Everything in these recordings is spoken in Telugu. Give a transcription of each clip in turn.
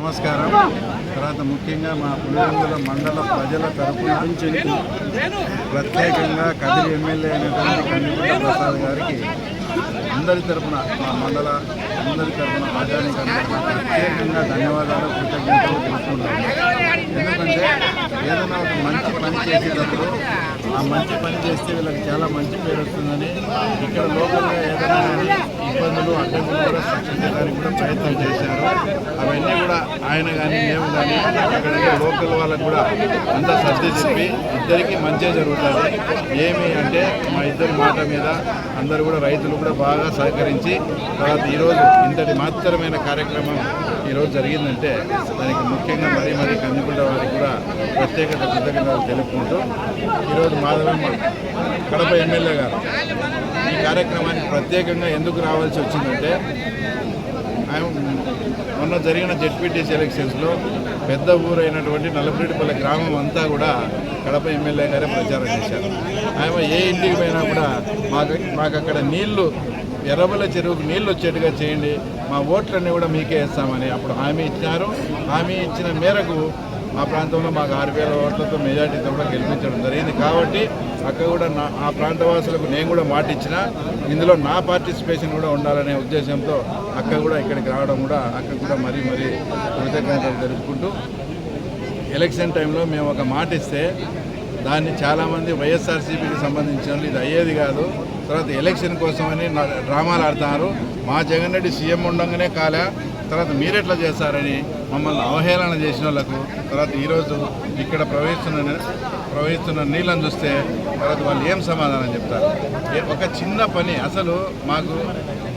నమస్కారం. తర్వాత ముఖ్యంగా మా పులివెందుల మండల ప్రజల తరఫున ప్రత్యేకంగా కదిరి ఎమ్మెల్యే అయినటువంటి కందికుంట ప్రసాద్ గారికి అందరి తరఫున మా మండల అందరి తరఫున ప్రజానికందరికీ ప్రత్యేకంగా ధన్యవాదాలు కృతజ్ఞతలు తెలుసుకుంటాము ఎందుకంటే ఏదైనా ఒక మంచి పని చేసేటప్పుడు ఆ మంచి పని చేస్తే వీళ్ళకి చాలా మంచి పేరు వస్తుందని ఇక్కడ లోకల్గా ఏదైనా ఇబ్బందులు అడ్డంకులు కూడా సృష్టించడానికి కూడా ప్రయత్నం చేశారు. అవన్నీ కూడా ఆయన కానీ మేము కానీ అక్కడ లోకల్ వాళ్ళకు కూడా అంతా సర్ది చెప్పి ఇద్దరికి మంచిగా జరుగుతుంది. ఏమి అంటే మా ఇద్దరి మాట మీద అందరూ కూడా రైతులు కూడా బాగా సహకరించి తర్వాత ఈరోజు ఇంతటి మహత్తరమైన కార్యక్రమం ఈరోజు జరిగిందంటే దానికి ముఖ్యంగా మరీ మరీ కందికుంట వారికి కూడా ప్రత్యేకత కృతజ్ఞతలు తెలుపుకుంటూ ఈరోజు మాధవమ్మ కడప ఎమ్మెల్యే గారు ఈ కార్యక్రమానికి ప్రత్యేకంగా ఎందుకు రావాల్సి వచ్చిందంటే ఆయన మొన్న జరిగిన జెడ్పీటీసీ ఎలక్షన్స్లో పెద్ద ఊరైనటువంటి నల్లపురెడ్డిపల్లి గ్రామం అంతా కూడా కడప ఎమ్మెల్యే గారే ప్రచారం చేశారు. ఆయన ఏ ఇంటికి పోయినా కూడా మాకు మాకు అక్కడ నీళ్ళు ఎర్రబల్ల చెరువుకు నీళ్ళు వచ్చేట్టుగా చేయండి మా ఓట్లన్నీ కూడా మీకే ఇస్తామని అప్పుడు హామీ ఇచ్చినారు. హామీ ఇచ్చిన మేరకు మా ప్రాంతంలో మాకు ఆరు వేల ఓట్లతో మెజార్టీతో కూడా గెలిపించడం జరిగింది. కాబట్టి అక్కడ కూడా నా ఆ ప్రాంతవాసులకు నేను కూడా మాట ఇచ్చిన ఇందులో నా పార్టిసిపేషన్ కూడా ఉండాలనే ఉద్దేశంతో అక్క కూడా ఇక్కడికి రావడం కూడా అక్క కూడా మరీ మరీ కృతజ్ఞతలు జరుపుకుంటూ ఎలక్షన్ టైంలో మేము ఒక మాట ఇస్తే దాన్ని చాలామంది వైఎస్ఆర్సీపీకి సంబంధించిన వాళ్ళు ఇది అయ్యేది కాదు. తర్వాత ఎలక్షన్ కోసమని డ్రామాలు ఆడుతున్నారు మా జగన్ రెడ్డి సీఎం ఉండగానే కాలే. తర్వాత మీరెట్లా చేస్తారని మమ్మల్ని అవహేళన చేసిన వాళ్ళకు తర్వాత ఈరోజు ఇక్కడ ప్రవహిస్తున్న ప్రవహిస్తున్న నీళ్ళని చూస్తే తర్వాత వాళ్ళు ఏం సమాధానం చెప్తారు? ఒక చిన్న పని అసలు మాకు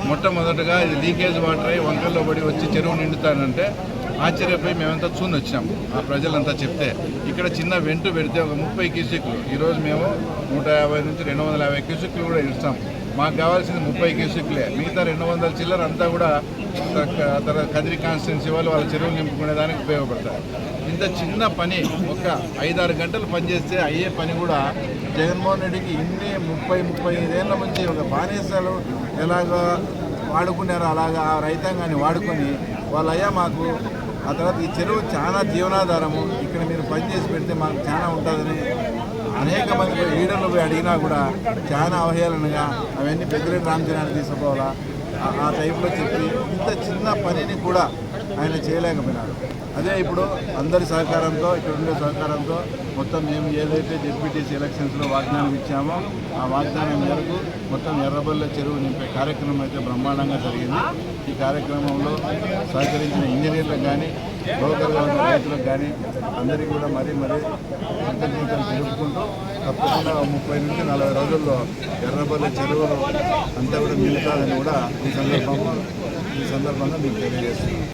మొట్టమొదటగా ఇది లీకేజ్ వాటర్ అయి వంకల్లో పడి వచ్చి చెరువు నిండుతానంటే ఆశ్చర్యపోయి మేమంతా చూని వచ్చినాం ఆ ప్రజలంతా చెప్తే ఇక్కడ చిన్న వెంటు పెడితే ఒక ముప్పై క్యూసిక్లు. ఈరోజు మేము నూట యాభై నుంచి రెండు వందల యాభై క్యూసిక్లు కూడా ఇస్తాం. మాకు కావాల్సింది ముప్పై క్యూసిక్లే. మిగతా రెండు వందల చిల్లర అంతా కూడా త- కదిరి కాన్స్టిట్యున్సీ వాళ్ళు వాళ్ళ చెరువులు నింపుకునే దానికి ఉపయోగపడతారు ఇంత చిన్న పని ఒక ఐదారు గంటలు పనిచేస్తే అయ్యే పని కూడా జగన్మోహన్ రెడ్డికి ఇన్ని ముప్పై ముప్పై ఐదేళ్ళ నుంచి ఒక బానేసాలు ఎలాగో వాడుకున్నారో అలాగా ఆ రైతాంగాన్ని వాడుకొని వాళ్ళయ్యా మాకు ఆ తర్వాత ఈ చెరువు చాలా జీవనాధారము. ఇక్కడ మీరు పని చేసి పెడితే మాకు చాలా ఉంటుందని అనేక మంది లీడర్లు పోయి అడిగినా కూడా చాలా అవహేళనగా అవన్నీ పెద్దలేని రామచరణాన్ని తీసుకోవాలా ఆ- టైంలో చెప్పి ఇంత చిన్న పనిని కూడా ఆయన చేయలేకపోయినాడు. అదే ఇప్పుడు అందరి సహకారంతో ఇక్కడ ఉండే సహకారంతో మొత్తం మేము ఏదైతే జెడ్పీటీసీ ఎలక్షన్స్లో వాగ్దానం ఇచ్చామో ఆ వాగ్దానం మేరకు మొత్తం ఎర్రబల్ల చెరువు నింపే కార్యక్రమం అయితే బ్రహ్మాండంగా జరిగింది. ఈ కార్యక్రమంలో సహకరించిన ఇంజనీర్లకు కానీ లోకల్గా ఉన్న రైతులకు కానీ అందరికీ కూడా మరీ మరీ కృతజ్ఞతలు తెలుపుకుంటూ తప్పకుండా ముప్పై నుంచి నలభై రోజుల్లో ఎర్రబల్ల చెరువు అంతా కూడా నిలుతాదని కూడా ఈ సందర్భంగా ఈ సందర్భంగా మీకు తెలియజేస్తున్నాను